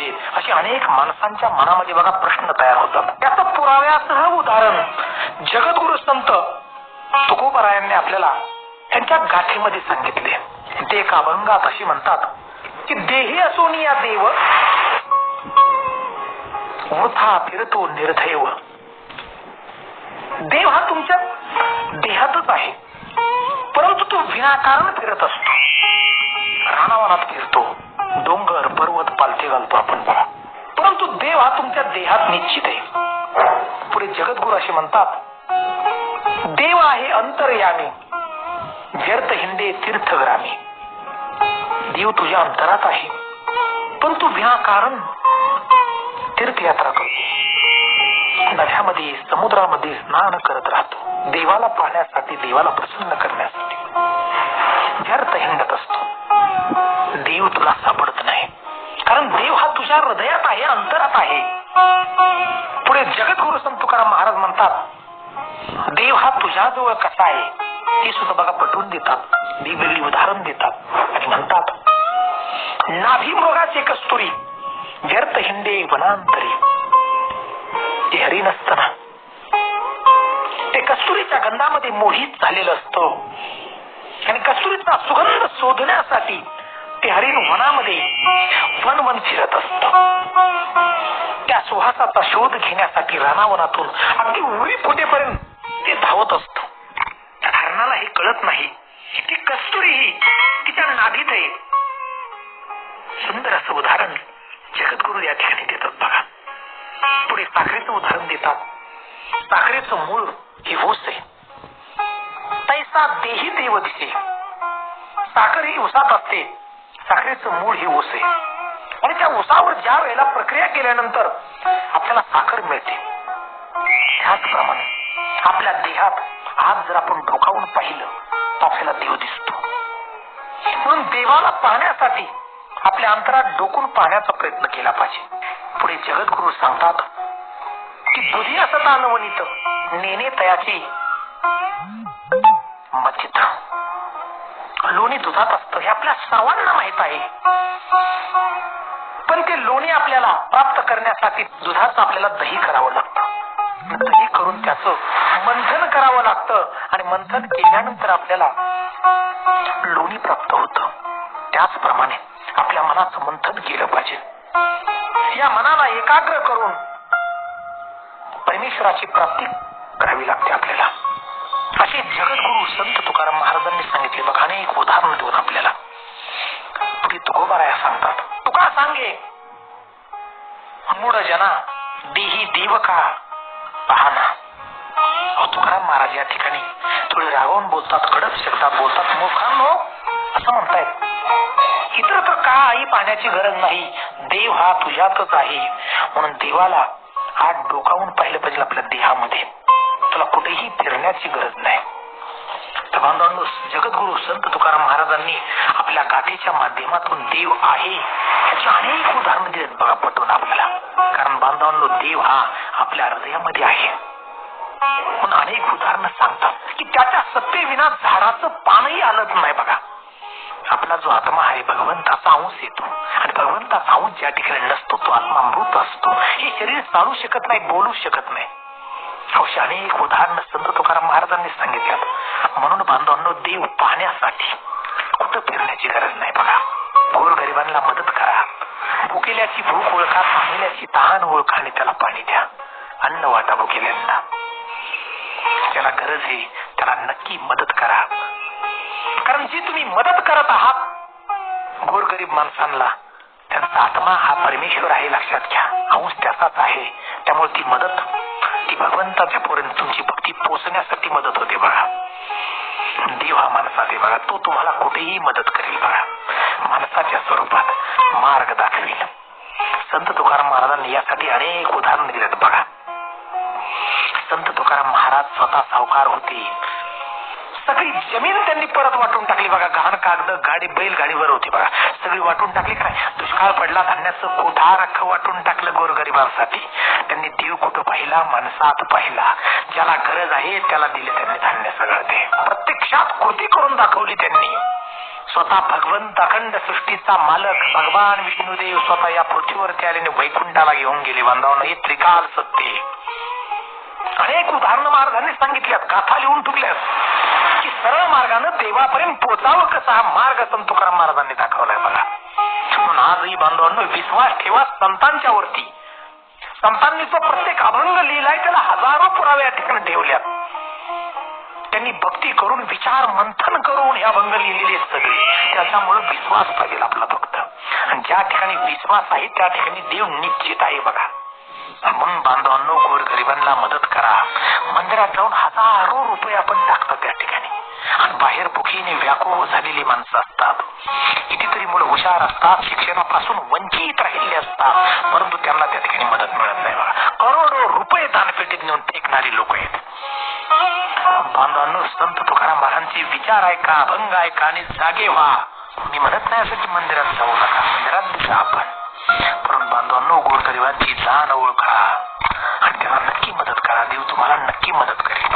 पाहिजेत अशी अनेक माणसांच्या मनामध्ये बघा प्रश्न तयार होतात. त्याचं पुराव्यासह उदाहरण जगद्गुरु संत तुकोबरायांनी आपल्याला त्यांच्या गाठीमध्ये सांगितले. ते एका अभंगात अशी म्हणतात की देही असून या देव वृथा फिरतो निर्धैव. देव हा तुमच्या देहातच आहे. परंतु तो विनाकारण फिरत असतो. पालथे घालतो आपण बघा. परंतु देव हा तुमच्या देहात निश्चित आहे. पुढे जगद्गुरु असे म्हणतात देव आहे अंतरयामी व्यर्थ हिंदे तीर्थग्रामी. देव तुझ्या अंतरात आहे. पण तू विनाकारण तीर्थयात्रा करतो नद्यामध्ये समुद्रामध्ये स्नान करत राहतो. देवाला पाहण्यासाठी देवाला प्रसन्न करण्यासाठी. व्यर्थ हिंडत असतो. हृदयात आहे अंतरात आहे. पुढे जगद्गुरु संत तुकाराम महाराज म्हणतात देव हा तुझ्याजवळ कसा आहे? ते सुद्धा बघा पटवून देतात वेगवेगळी उदाहरण देतात. आणि म्हणतात नाभी मृगाचे कस्तुरी व्यर्थ हिंडे वनांतरी. ते हरी नसताना. ते कस्तुरीच्या गंधामध्ये मोहित झालेलं असतं. आणि कस्तुरीचा सुगंध शोधण्यासाठी ते हरिण वनामध्ये वन वन फिरत असत. त्या सुहासाचा शोध घेण्यासाठी रानावनातून अगदी उरी फुटेपर्यंत ते धावत असत. हरणाला हे कळत नाही की कस्तुरी ही तिच्या नाभीत आहे. सुंदर असं उदाहरण जगद्गुरु या ठिकाणी देतात बघा. पुढे साखरेचं उदाहरण देतात. साखरेचं मूळ हे ऊस आहे. तैसा देही देव दिसे. साखर ही उसात असते. साखरेचं मूळ ही ऊस आहे. आणि त्या ऊसावर ज्या वेळेला प्रक्रिया केल्यानंतर आपल्याला साखर मिळते. त्याचप्रमाणे आपल्या देहात आज जर आपण डोकावून पाहिलं तर आपल्याला देव दिसतो. म्हणून देवाला पाहण्यासाठी आपल्या अंतरात डोकून पाहण्याचा प्रयत्न केला पाहिजे. पुढे जगद्गुरु सांगतात की दुधी असता नवनीत नेने तयाची मथित लोणी दुधात असतं हे आपल्या सर्वांना माहीत आहे. पण ते लोणी आपल्याला प्राप्त करण्यासाठी दुधाचं आपल्याला दही करावं लागतं. दही करून त्याचं मंथन करावं लागतं आणि मंथन केल्यानंतर आपल्याला लोणी प्राप्त होतं. त्याचप्रमाणे आपल्या मनाचं मंथन केलं पाहिजे. या मनाला एकाग्र करून परमेश्वराची प्राप्ती करावी लागते आपल्याला. महाराजांनी सांगितले. बघा अनेक उदाहरण देऊन आपल्याला. पुढे तुकोबाराया सांगतात. तुका सांगे? मूळ जना देही देव का? पाहना. तुकाराम महाराज या ठिकाणी थोडे रागावून बोलतात कडक शब्दात बोलतात. मूर्खांनो असं म्हणतायत. इतर तर का आई पाहण्याची गरज नाही. देव हा तुझ्यातच आहे. म्हणून देवाला हात डोकावून पाहिलं पाहिजे आपल्या देहामध्ये. तुला कुठेही फिरण्याची गरज नाही. बांधवांनो जगद्गुरु संत तुकाराम महाराजांनी आपल्या गाथेच्या माध्यमातून देव आहे याची अनेक उदाहरणं दिलेत बघा पटवून आपल्याला. कारण बांधवांनो देव हा आपल्या हृदयामध्ये आहे. म्हणून अनेक उदाहरणं सांगतात की त्याच्या सत्तेविना झाडाचं पानही आलंच नाही बघा. आपला जो आत्मा आहे भगवंताचा अंश येतो. आणि भगवंताचा अंश ज्या ठिकाणी नसतो तो आत्मा मृत असतो. हे शरीर चालू शकत नाही बोलू शकत नाही. अनेक उदाहरणं संत तुकाराम महाराजांनी सांगितल्यात म्हणून बांधवांनो देव पाहण्यासाठी कुठं फिरण्याची गरज नाही बघा. गोर गरिबांना मदत करा. भुकेल्याची भूक ओळखा पाहिल्याची तहान ओळखा आणि त्याला पाणी द्या. अन्न वाटा भुकेल्यांना. ज्याला गरज आहे त्याला नक्की मदत करा. कारण जी तुम्ही मदत करत आहात गोरगरीब माणसांना त्यांचा आत्मा हा परमेश्वर आहे लक्षात घ्या. अंश त्याचाच आहे. त्यामुळे ती मदत भगवंताच्यापर्यंत तुमची भक्ती पोचण्यासाठी मदत होते बघा देव हा माणसात आहे बघा तो तुम्हाला कुठेही मदत करेल बघा माणसाच्या स्वरूपात मार्ग दाखवेल. संत तुकाराम महाराजांनी यासाठी अनेक उदाहरण दिलेत बघा. संत तुकाराम महाराज स्वतः सावकार होते. सगळी जमीन त्यांनी परत वाटून टाकली बघा. घाण कागद गाडी बैल गाडीवर होती बघा. सगळी वाटून टाकली काय दुष्काळ पडला धान्याचं कोठार अख्खं वाटून टाकलं गोरगरिबांसाठी. त्यांनी देव कुठं पाहिला? माणसात पाहिला. ज्याला गरज आहे त्याला दिले त्यांनी धान्य सगळं ते. प्रत्यक्षात कृती करून दाखवली त्यांनी. स्वतः भगवंत अखंड सृष्टीचा मालक भगवान विष्णुदेव स्वतः या पृथ्वीवरती आले आणि वैकुंठाला घेऊन गेले. बांधवांना हे त्रिकाल सत्य अनेक उदाहरण महाराजांनी सांगितल्यात. गाथा लिहून ठेवल्यात की सरळ मार्गानं देवापर्यंत पोचावं कसा हा मार्ग संत तुकाराम महाराजांनी दाखवलाय बघा. म्हणून आजही बांधवांनो विश्वास ठेवा संतांच्या वरती. संतांनी जो प्रत्येक अभंग लिहिलाय त्याला हजारो पुरावे या ठिकाणी ठेवल्यात. त्यांनी भक्ती करून विचार मंथन करून हे अभंग लिहिलेले सगळे. त्याच्यामुळे विश्वास पाहिजे आपला फक्त. आणि ज्या ठिकाणी विश्वास आहे त्या ठिकाणी देव निश्चित आहे बघा. म्हणून बांधवांनो गोरगरिबांना मदत करा मंदिरात जाऊन हजारो रुपये आपण टाकतो त्या ठिकाणी. आणि बाहेर भुकीने व्याकुळ झालेली माणसं असतात. कितीतरी मुलं हुशार असतात शिक्षणापासून वंचित राहिलेले असतात परंतु त्यांना त्या ठिकाणी मदत मिळत नाही बघा. करोडो रुपये दानपेटीत नेऊन फेकणारी लोक आहेत. बांधवांनो संत तुकाराम महाराजांचे विचार ऐका अभंग ऐका आणि जागे व्हा. मी म्हणत नाही असं की मंदिरात जाऊ नका. मंदिरात जा आपण. परंतु बांधवांनो गोरगरिबांची जाण ओळखा. आणि त्यांना नक्की मदत करा. देव तुम्हाला नक्की मदत करेल